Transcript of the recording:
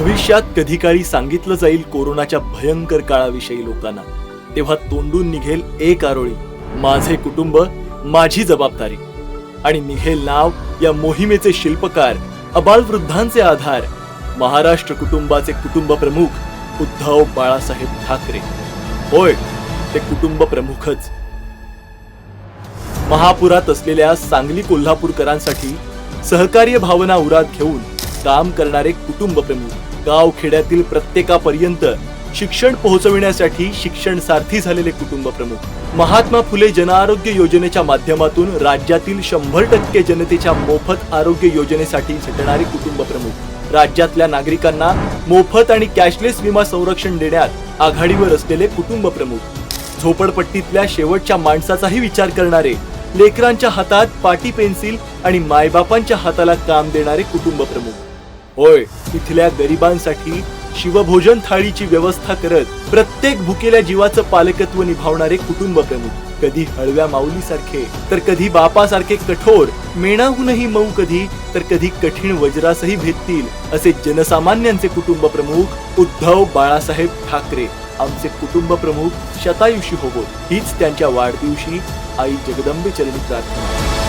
भविष्यात कधी काळी सांगितलं जाईल कोरोनाच्या भयंकर काळाविषयी लोकांना. तेव्हा तोंडून निघेल एक आरोळी. माझे कुटुंब माझी जबाबदारी. आणि निघेल नाव या मोहिमेचे शिल्पकार अबालवृद्धांचे आधार. महाराष्ट्र कुटुंबाचे कुटुंब प्रमुख उद्धव बाळासाहेब ठाकरे. होय ते कुटुंब प्रमुखच. महापुरात असलेल्या सांगली कोल्हापूरकरांसाठी सहकार्य भावना उरात घेऊन काम करणारे कुटुंब प्रमुख. गाव खेड्यातील प्रत्येकापर्यंत शिक्षण पोहोचविण्यासाठी शिक्षण सारथी झालेले कुटुंब प्रमुख. महात्मा फुले जनआरोग्य योजनेच्या माध्यमातून राज्यातील शंभर टक्के जनतेच्या मोफत आरोग्य योजनेसाठी झटणारे कुटुंब प्रमुख. राज्यातल्या नागरिकांना मोफत आणि कॅशलेस विमा संरक्षण देण्यात आघाडीवर असलेले कुटुंब प्रमुख. झोपडपट्टीतल्या शेवटच्या माणसाचाही विचार करणारे लेकरांच्या हातात पाटी पेन्सिल आणि मायबापांच्या हाताला काम देणारे कुटुंब प्रमुख. होय तिथल्या गरिबांसाठी शिवभोजन थाळीची व्यवस्था करत प्रत्येक भुकेल्या जीवाचं पालकत्व निभावणारे कुटुंब प्रमुख. कधी हळव्या माऊलीसारखे तर कधी बापासारखे कठोर मेणाहूनही मऊ कधी तर कधी कठीण वज्रासही भेटतील असे जनसामान्यांचे कुटुंब प्रमुख उद्धव बाळासाहेब ठाकरे. आमचे कुटुंब प्रमुख शतायुषी होवो हीच त्यांच्या वाढदिवशी आई जगदंबे चरणी प्रार्थना.